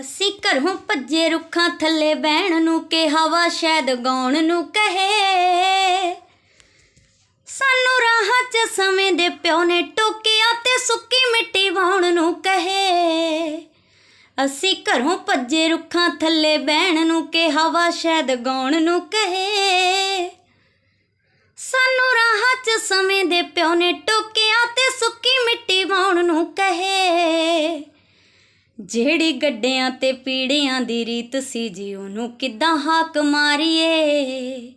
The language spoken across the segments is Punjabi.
ਅਸੀਂ ਘਰੋਂ ਭੱਜੇ ਰੁੱਖਾਂ ਥੱਲੇ ਬਹਿਣ ਨੂੰ ਕਿ ਹਵਾ ਸ਼ਾਇਦ ਗਾਉਣ ਨੂੰ ਕਹੇ। ਸਾਨੂੰ ਰਾਹਾਂ 'ਚ ਸਮੇਂ ਦੇ ਪਿਓ ਨੇ ਟੋਕਿਆ ਤੇ ਸੁੱਕੀ ਮਿੱਟੀ ਵਾਉਣ ਨੂੰ ਕਹੇ। ਅਸੀਂ ਘਰੋਂ ਭੱਜੇ ਰੁੱਖਾਂ ਥੱਲੇ ਬਹਿਣ ਨੂੰ ਕਿ ਹਵਾ ਸ਼ਾਇਦ ਗਾਉਣ ਨੂੰ ਕਹੇ। ਸਾਨੂੰ ਰਾਹਾਂ 'ਚ ਸਮੇਂ ਦੇ ਪਿਓ ਨੇ ਟੋਕਿਆ ਜਿਹੜੀ ਗੱਡਿਆਂ ਤੇ ਪੀੜਿਆਂ ਦੀ ਰੀਤ ਸੀ ਜੀ, ਉਹਨੂੰ ਕਿੱਦਾਂ ਹਾਕ ਮਾਰੀਏ?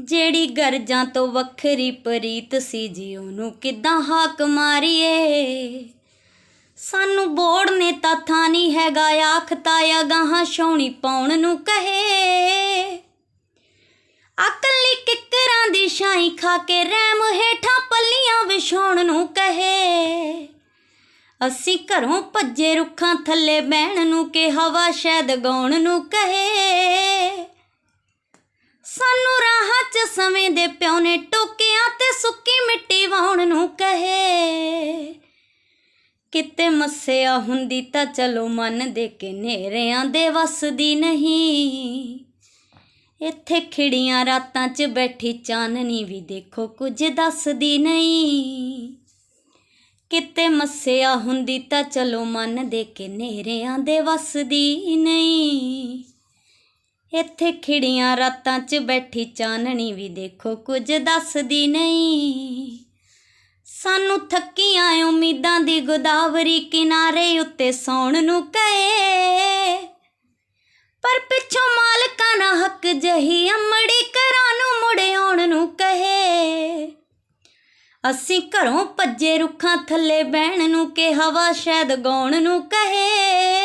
ਜਿਹੜੀ ਗਰਜਾਂ ਤੋਂ ਵੱਖਰੀ ਪਰੀਤ ਸੀ ਜੀ, ਉਹਨੂੰ ਕਿੱਦਾਂ ਹਾਕ ਮਾਰੀਏ? ਸਾਨੂੰ ਬੋੜ ਨੇ ਤਾਂ ਥਾਂ ਨਹੀਂ ਹੈਗਾ ਆਖਤਾ ਆ ਗਾਹਾਂ ਛਾਉਣੀ ਪਾਉਣ ਨੂੰ ਕਹੇ। ਅਕਲੀ ਕਿੱਕਰਾਂ ਦੀ ਛਾਈ ਖਾ ਕੇ ਰਹਿਮ ਹੇਠਾਂ ਪੱਲੀਆਂ ਵਿਛਾਉਣ ਨੂੰ ਕਹੇ। ਅਸੀਂ ਘਰੋਂ ਭੱਜੇ ਰੁੱਖਾਂ ਥੱਲੇ ਬਹਿਣ ਨੂੰ ਕਿ ਹਵਾ ਸ਼ਾਇਦ ਗਾਉਣ ਨੂੰ ਕਹੇ। ਸਾਨੂੰ ਰਾਹਾਂ 'ਚ ਸਮੇਂ ਦੇ ਪਿਓ ਨੇ ਟੋਕਿਆ ਤੇ ਸੁੱਕੀ ਮਿੱਟੀ ਵਾਉਣ ਨੂੰ ਕਹੇ। ਕਿਤੇ ਮੱਸਿਆ ਹੁੰਦੀ ਤਾਂ ਚਲੋ ਮੰਨ ਦੇ ਕੇ ਨੇਰਿਆਂ ਦੇ ਵਸਦੀ ਨਹੀਂ। ਇੱਥੇ ਖਿੜੀਆਂ ਰਾਤਾਂ 'ਚ ਬੈਠੀ ਚਾਨਣੀ ਵੀ ਦੇਖੋ ਕੁਝ ਦੱਸਦੀ ਨਹੀਂ। ਕਿਤੇ ਮੱਸਿਆ ਹੁੰਦੀ ਤਾਂ ਚਲੋ ਮੰਨ ਦੇ ਕੇ ਨੇਰਿਆਂ ਦੇ ਵਸਦੀ ਨਹੀਂ। ਇੱਥੇ ਖਿੜੀਆਂ ਰਾਤਾਂ 'ਚ ਬੈਠੀ ਚਾਨਣੀ ਵੀ ਦੇਖੋ ਕੁਝ ਦੱਸਦੀ ਨਹੀਂ। ਸਾਨੂੰ ਥੱਕੀਆਂ ਉਮੀਦਾਂ ਦੀ ਗੋਦਾਵਰੀ ਕਿਨਾਰੇ ਉੱਤੇ ਸੌਣ ਨੂੰ ਕਹੇ। ਪਰ ਪਿੱਛੋਂ ਮਾਲਕਾਂ ਨਾ ਹੱਕ ਜਹੀ ਅਸੀਂ ਘਰੋਂ ਭੱਜੇ ਰੁੱਖਾਂ ਥੱਲੇ ਬਹਿਣ ਨੂੰ ਕਿ ਹਵਾ ਸ਼ਾਇਦ ਗਾਉਣ ਨੂੰ ਕਹੇ।